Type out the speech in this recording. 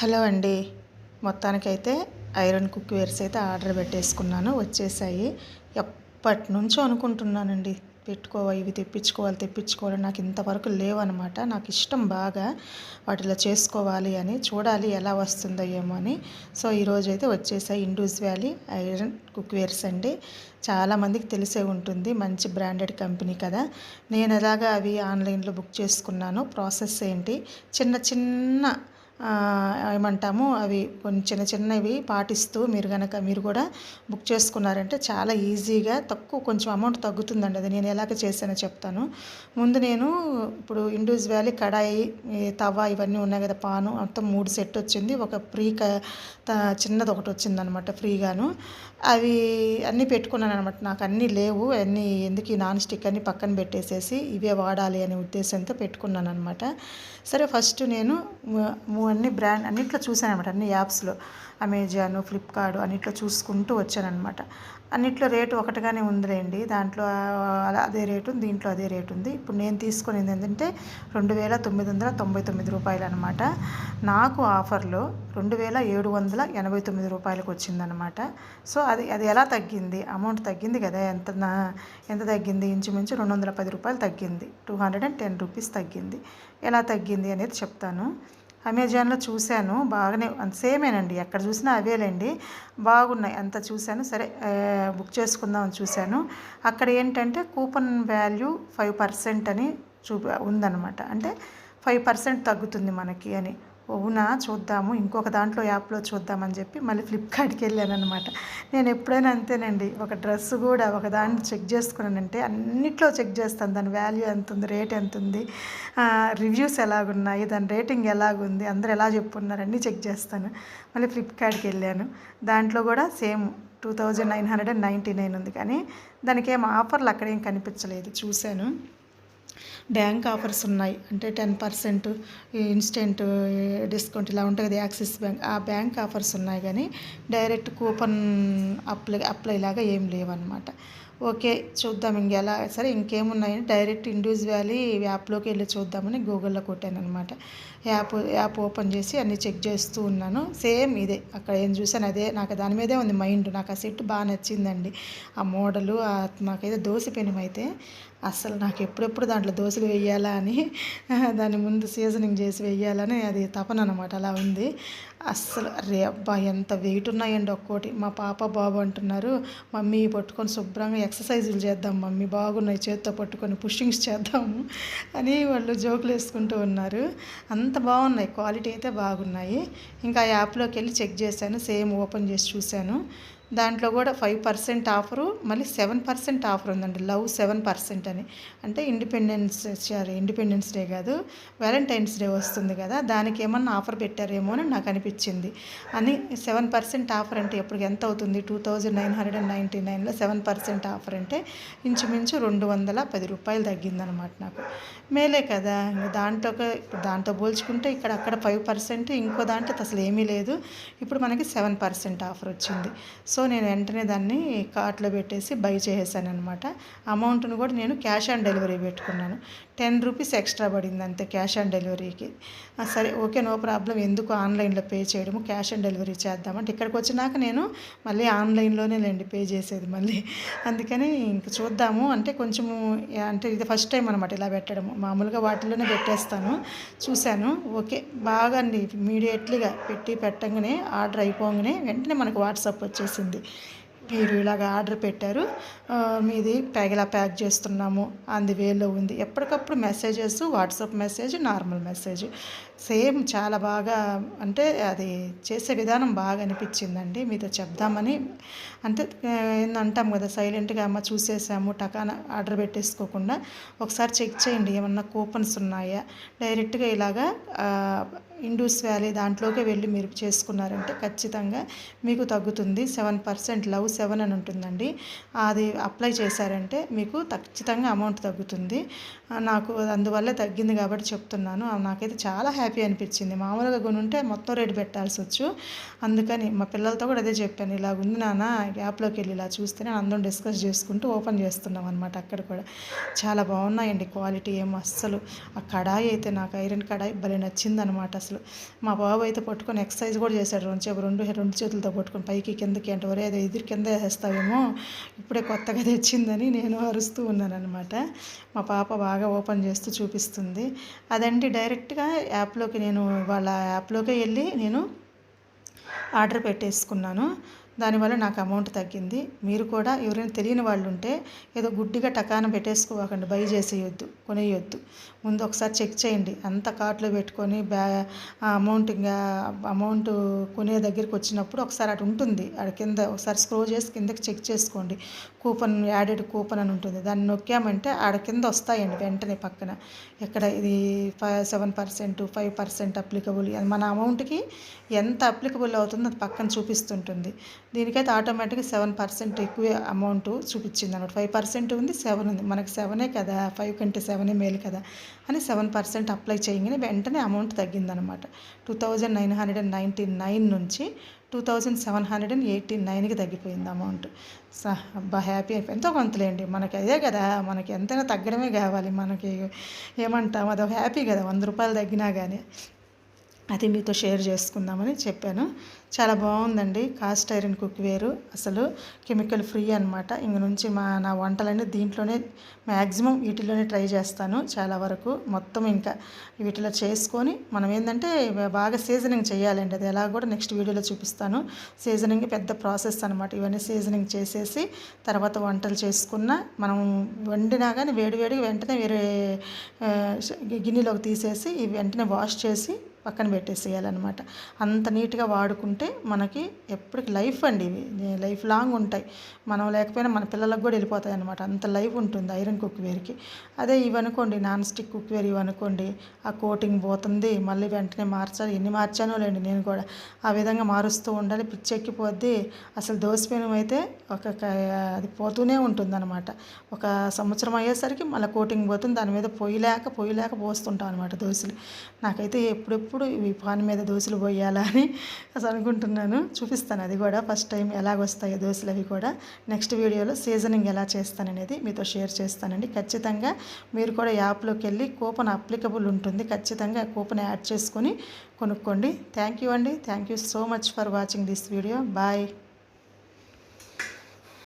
Hello అండి. మొత్తానికైతే iron cookwares అయితే ఆర్డర్ పెట్టేసుకున్నాను. వచ్చేసాయి. ఎప్పటి నుంచో అనుకుంటున్నానండి. పెట్టుకోవాలి ఇవి తెప్పించుకోవాలి తెప్పించుకోవాలి నాకు ఇంతవరకు లేవనమాట. నాకు ఇష్టం బాగా. వాటిలో చేసుకోవాలి అని చూడాలి ఎలా వస్తుందో ఏమో అని. సో ఈరోజు అయితే వచ్చేసాయి Indus Valley iron cookwares అండి చాలామందికి తెలిసే ఉంటుంది. మంచి బ్రాండెడ్ కంపెనీ కదా. నేను ఎలాగా అవి ఆన్లైన్లో బుక్ చేసుకున్నాను ప్రాసెస్ ఏంటి? చిన్న చిన్న ఏమంటాము అవి కొన్ని చిన్న చిన్నవి పాటిస్తూ మీరు కనుక మీరు కూడా బుక్ చేసుకున్నారంటే చాలా ఈజీగా తక్కువ కొంచెం అమౌంట్ తగ్గుతుందండి. అది నేను ఎలాగ చేశానో చెప్తాను. ముందు నేను ఇప్పుడు ఇండూస్ వ్యాలీ కడాయి తవా ఇవన్నీ ఉన్నాయి కదా పాను మొత్తం మూడు సెట్ వచ్చింది. ఒక ఫ్రీ చిన్నది ఒకటి వచ్చిందనమాట ఫ్రీగాను. అవి అన్నీ పెట్టుకున్నాను అనమాట నాకు అన్నీ లేవు అన్నీ ఎందుకు నాన్ స్టిక్ అన్ని పక్కన పెట్టేసేసి ఇవే వాడాలి అనే ఉద్దేశంతో పెట్టుకున్నాను అనమాట సరే ఫస్ట్ నేను అన్ని బ్రాండ్ అన్నిట్లో చూశాను అనమాట అన్ని యాప్స్లో. అమెజాన్ ఫ్లిప్కార్ట్ అన్నిట్లో చూసుకుంటూ వచ్చానమాట అన్నిట్లో రేటు ఒకటిగానే ఉందిలేండి. దాంట్లో అదే రేటు దీంట్లో అదే రేటు ఉంది. ఇప్పుడు నేను తీసుకునేది ఏంటంటే రెండు వేల తొమ్మిది వందల తొంభై తొమ్మిది రూపాయలు అనమాట నాకు ఆఫర్లో రెండు వేల ఏడు వందల ఎనభై తొమ్మిది రూపాయలకు వచ్చిందనమాట సో అది అది ఎలా తగ్గింది? అమౌంట్ తగ్గింది కదా ఎంత ఎంత తగ్గింది? ఇంచుమించు రెండు వందల పది రూపాయలు తగ్గింది. Two hundred and ten rupees తగ్గింది. ఎలా తగ్గింది అనేది చెప్తాను. అమెజాన్లో చూశాను. బాగానే సేమేనండి. ఎక్కడ చూసినా అవేలేండి. బాగున్నాయి. అంత చూశాను. సరే బుక్ చేసుకుందామని చూశాను. అక్కడ ఏంటంటే కూపన్ వాల్యూ ఫైవ్ పర్సెంట్ అని చూపి ఉందన్నమాట. అంటే ఫైవ్ పర్సెంట్ తగ్గుతుంది మనకి అని. అవునా చూద్దాము. ఇంకొక దాంట్లో యాప్లో చూద్దామని చెప్పి మళ్ళీ ఫ్లిప్కార్ట్కి వెళ్ళాను అనమాట నేను ఎప్పుడైనా అంతేనండి. ఒక డ్రెస్ కూడా ఒక దాన్ని చెక్ చేసుకున్నానంటే అన్నిట్లో చెక్ చేస్తాను. దాని వాల్యూ ఎంత ఉంది రేట్ ఎంత ఉంది రివ్యూస్ ఎలాగున్నాయి దాని రేటింగ్ ఎలాగుంది అందరు ఎలా చెప్పున్నారు అన్నీ చెక్ చేస్తాను. మళ్ళీ ఫ్లిప్కార్ట్కి వెళ్ళాను. దాంట్లో కూడా same two thousand nine hundred and ninety nine ఉంది. కానీ దానికి ఏం ఆఫర్లు అక్కడేం కనిపించలేదు. చూశాను. బ్యాంక్ ఆఫర్స్ ఉన్నాయి. అంటే టెన్ పర్సెంట్ ఇన్స్టెంట్ డిస్కౌంట్ ఇలా ఉంటుంది కదా యాక్సిస్ బ్యాంక్. ఆ బ్యాంక్ ఆఫర్స్ ఉన్నాయి కానీ డైరెక్ట్ కూపన్ అప్లై అప్లై లాగా ఏం లేవన్నమాట. ఓకే చూద్దాం ఇంకెలా సరే ఇంకేమున్నాయని డైరెక్ట్ ఇండివిజువల్లీ యాప్లోకి వెళ్ళి చూద్దామని గూగుల్లో కొట్టాను అనమాట యాప్ యాప్ ఓపెన్ చేసి అన్ని చెక్ చేస్తూ ఉన్నాను. సేమ్ ఇదే అక్కడ ఏం చూసాను అదే నాకు దాని మీదే ఉంది మైండ్ నాకు ఆ సెట్ బాగా నచ్చిందండి. ఆ మోడలు నాకైతే దోశ పెనుమైతే అసలు నాకు ఎప్పుడెప్పుడు దాంట్లో దోశలు వేయాలా అని దాని ముందు సీజనింగ్ చేసి వేయాలని అది తపన అనమాట అలా ఉంది. అస్సలు రే అబ్బా ఎంత వెయిట్ ఉన్నాయండి ఒక్కోటి. మా పాప బాబు అంటున్నారు మమ్మీ పట్టుకొని శుభ్రంగా ఎక్సర్సైజులు చేద్దాం మమ్మీ బాగున్నాయి చేత్తో పట్టుకొని పుషింగ్స్ చేద్దాము అని వాళ్ళు జోకులు వేసుకుంటూ ఉన్నారు. అంత బాగున్నాయి క్వాలిటీ అయితే బాగున్నాయి. ఇంకా యాప్లోకి వెళ్ళి చెక్ చేశాను సేమ్ ఓపెన్ చేసి చూశాను. దాంట్లో కూడా ఫైవ్ పర్సెంట్ ఆఫరు మళ్ళీ సెవెన్ పర్సెంట్ ఆఫర్ ఉందండి. లవ్ సెవెన్ పర్సెంట్ అని. అంటే ఇండిపెండెన్స్ సారీ ఇండిపెండెన్స్ డే కాదు వ్యాలంటైన్స్ డే వస్తుంది కదా దానికి ఏమన్నా ఆఫర్ పెట్టారేమో అని నాకు అనిపించింది. అని సెవెన్ పర్సెంట్ ఆఫర్ అంటే ఎప్పుడు ఎంత అవుతుంది? Two thousand nine hundred and ninety నైన్లో సెవెన్ పర్సెంట్ ఆఫర్ అంటే ఇంచుమించు రెండు వందల పది రూపాయలు తగ్గిందనమాట నాకు. మేలే కదా దాంట్లో దాంతో పోల్చుకుంటే ఇక్కడ అక్కడ ఫైవ్ పర్సెంట్ ఇంకో దాంట్లో అసలు ఏమీ లేదు. ఇప్పుడు మనకి సెవెన్ పర్సెంట్ ఆఫర్ వచ్చింది. సో సో నేను వెంటనే దాన్ని కార్ట్లో పెట్టేసి బై చేసేసాను అనమాట అమౌంట్ను కూడా నేను క్యాష్ ఆన్ డెలివరీ పెట్టుకున్నాను. టెన్ రూపీస్ ఎక్స్ట్రా పడింది అంతే క్యాష్ ఆన్ డెలివరీకి. సరే ఓకే నో ప్రాబ్లం. ఎందుకు ఆన్లైన్లో పే చేయడము? క్యాష్ ఆన్ డెలివరీ చేద్దామంటే ఇక్కడికి వచ్చినాక నేను మళ్ళీ ఆన్లైన్లోనే లేండి పే చేసేది మళ్ళీ. అందుకని ఇంక చూద్దాము. అంటే కొంచెము అంటే ఇది ఫస్ట్ టైం అనమాట ఇలా పెట్టడము. మామూలుగా వాటిలోనే పెట్టేస్తాను. చూశాను. ఓకే బాగా అండి. ఇమీడియట్లీగా పెట్టి పెట్టగానే ఆర్డర్ అయిపోగానే వెంటనే మనకు వాట్సాప్ వచ్చేసింది. వచ్చింది మీరు ఇలాగ ఆర్డర్ పెట్టారు. మీది ప్యాక్ ఇలా ప్యాక్ చేస్తున్నాము. అంది వేలో ఉంది. ఎప్పటికప్పుడు messages WhatsApp message normal message. Same చాలా బాగా అంటే అది చేసే విధానం బాగా అనిపించిందండి. మీతో చెప్దామని. అంటే అంటాం కదా సైలెంట్గా అమ్మ చూసేసాము టకాన ఆర్డర్ పెట్టేసుకోకుండా ఒకసారి చెక్ చేయండి ఏమన్నా కూపన్స్ ఉన్నాయా? డైరెక్ట్గా ఇలాగా ఇండూస్ వ్యాలీ దాంట్లోకి వెళ్ళి మీరు చేసుకున్నారంటే ఖచ్చితంగా మీకు తగ్గుతుంది. సెవెన్ పర్సెంట్ లవ్ సెవెన్ అని ఉంటుందండి. అది అప్లై చేశారంటే మీకు ఖచ్చితంగా అమౌంట్ తగ్గుతుంది. నాకు అందువల్ల తగ్గింది కాబట్టి చెప్తున్నాను. నాకైతే చాలా హ్యాపీ హ్యాపీ అనిపించింది. మామూలుగా కొనుంటే మొత్తం రేటు పెట్టాల్సి వచ్చు అందుకని మా పిల్లలతో కూడా అదే చెప్పాను. ఇలా ఉంది నాన్న యాప్లోకి వెళ్ళి ఇలా చూస్తేనే అందరం డిస్కస్ చేసుకుంటూ ఓపెన్ చేస్తున్నాం అనమాట అక్కడ కూడా. చాలా బాగున్నాయండి క్వాలిటీ ఏమో అస్సలు. ఆ కడాయి అయితే నాకు ఐరన్ కడాయి భలే నచ్చిందనమాట అసలు. మా బాబు అయితే పట్టుకొని ఎక్సర్సైజ్ కూడా చేశాడు రెండు చేపు రెండు రెండు చేతులతో పట్టుకొని పైకి కిందకి అంటే ఒరే అదే ఎదురు కింద వేసేస్తావేమో ఇప్పుడే కొత్తగా తెచ్చిందని నేను అరుస్తూ ఉన్నాను అనమాట మా పాప బాగా ఓపెన్ చేస్తూ చూపిస్తుంది. అదండి డైరెక్ట్గా యాప్లో యాప్లోకి నేను వాళ్ళ యాప్లోకి వెళ్ళి నేను ఆర్డర్ పెట్టేసుకున్నాను. దానివల్ల నాకు అమౌంట్ తగ్గింది. మీరు కూడా ఎవరైనా తెలియని వాళ్ళు ఉంటే ఏదో గుడ్డిగా టకాన పెట్టేసుకోకండి. బై చేసేయొద్దు కొనేయొద్దు. ముందు ఒకసారి చెక్ చేయండి. అంత కార్ట్లో పెట్టుకొని బ్యా అమౌంట్ ఇంకా అమౌంట్ కొనే దగ్గరికి వచ్చినప్పుడు ఒకసారి అటు ఉంటుంది. అక్కడ కింద ఒకసారి స్క్రో చేసి కిందకి చెక్ చేసుకోండి. కూపన్ యాడెడ్ కూపన్ అని ఉంటుంది. దాన్ని నొక్కామంటే ఆడ కింద వస్తాయండి వెంటనే పక్కన. ఎక్కడ ఇది five seven percent five percent applicable మన అమౌంట్కి ఎంత అప్లికబుల్ అవుతుందో అది పక్కన చూపిస్తుంటుంది. దీనికైతే ఆటోమేటిక్గా సెవెన్ పర్సెంట్ ఎక్కువ అమౌంట్ చూపించింది అనమాట ఫైవ్ పర్సెంట్ ఉంది సెవెన్ ఉంది. మనకి సెవెనే కదా ఫైవ్ కంటే సెవెనే మేలు కదా అని సెవెన్ పర్సెంట్ అప్లై చేయగానే వెంటనే amount తగ్గిందనమాట two thousand nine hundred and ninety nine నుంచి two thousand seven hundred and eighty నైన్కి తగ్గిపోయింది అమౌంట్ స అబ్బా హ్యాపీ అయిపోయి ఎంతో కొంతలేండి. మనకి అదే కదా మనకి ఎంతైనా తగ్గడమే కావాలి. మనకి ఏమంటాం అదొక హ్యాపీ కదా వంద రూపాయలు తగ్గినా కానీ అది మీతో షేర్ చేసుకుందామని చెప్పాను. చాలా బాగుందండి. Cast iron cookware. అసలు కెమికల్ ఫ్రీ అనమాట ఇంక నుంచి మా నా వంటలన్నీ దీంట్లోనే మ్యాక్సిమం వీటిలోనే ట్రై చేస్తాను చాలా వరకు. మొత్తం ఇంకా వీటిలో చేసుకొని మనం ఏంటంటే బాగా సీజనింగ్ చేయాలండి. అది ఎలా కూడా నెక్స్ట్ వీడియోలో చూపిస్తాను. సీజనింగ్ పెద్ద ప్రాసెస్ అనమాట ఇవన్నీ సీజనింగ్ చేసేసి తర్వాత వంటలు చేసుకున్న మనం వండినా కానీ వేడివేడిగా వెంటనే వేరే గిన్నెలోకి తీసేసి ఇవి వెంటనే వాష్ చేసి పక్కన పెట్టేసేయాలన్నమాట. అంత నీట్గా వాడుకుంటే మనకి ఎప్పటికి లైఫ్ అండి ఇవి లైఫ్ లాంగ్ ఉంటాయి. మనం లేకపోయినా మన పిల్లలకు కూడా వెళ్ళిపోతాయి అనమాట అంత లైఫ్ ఉంటుంది ఐరన్ కుక్వేర్కి అదే ఇవనుకోండి నాన్ స్టిక్ కుక్వేర్ ఇవి అనుకోండి ఆ కోటింగ్ పోతుంది మళ్ళీ వెంటనే మార్చాలి ఎన్ని మార్చానో లేండి నేను కూడా. ఆ విధంగా మారుస్తూ ఉండాలి పిచ్చెక్కిపోద్ది. అసలు దోసపెనం అయితే ఒక అది పోతూనే ఉంటుందన్నమాట. ఒక సంవత్సరం అయ్యేసరికి మళ్ళీ కోటింగ్ పోతుంది. దాని మీద పొయ్యి లేక పొయ్యి లేక పోస్తుంటాం అనమాట దోశలు. నాకైతే ఎప్పుడెప్పుడు ఇవి పాన్ మీద దోశలు పోయాలా అని అసలు అనుకుంటున్నాను. చూపిస్తాను అది కూడా. ఫస్ట్ టైం ఎలాగొస్తాయో దోశలు అవి కూడా. నెక్స్ట్ వీడియోలో సీజనింగ్ ఎలా చేస్తాననేది మీతో షేర్ చేస్తానండి. ఖచ్చితంగా మీరు కూడా యాప్లోకి వెళ్ళి కూపన్ అప్లికబుల్ ఉంటుంది. ఖచ్చితంగా కూపన్ యాడ్ చేసుకొని కొనుక్కోండి. థ్యాంక్ యూ అండి. Thank you so much for watching this video. Bye.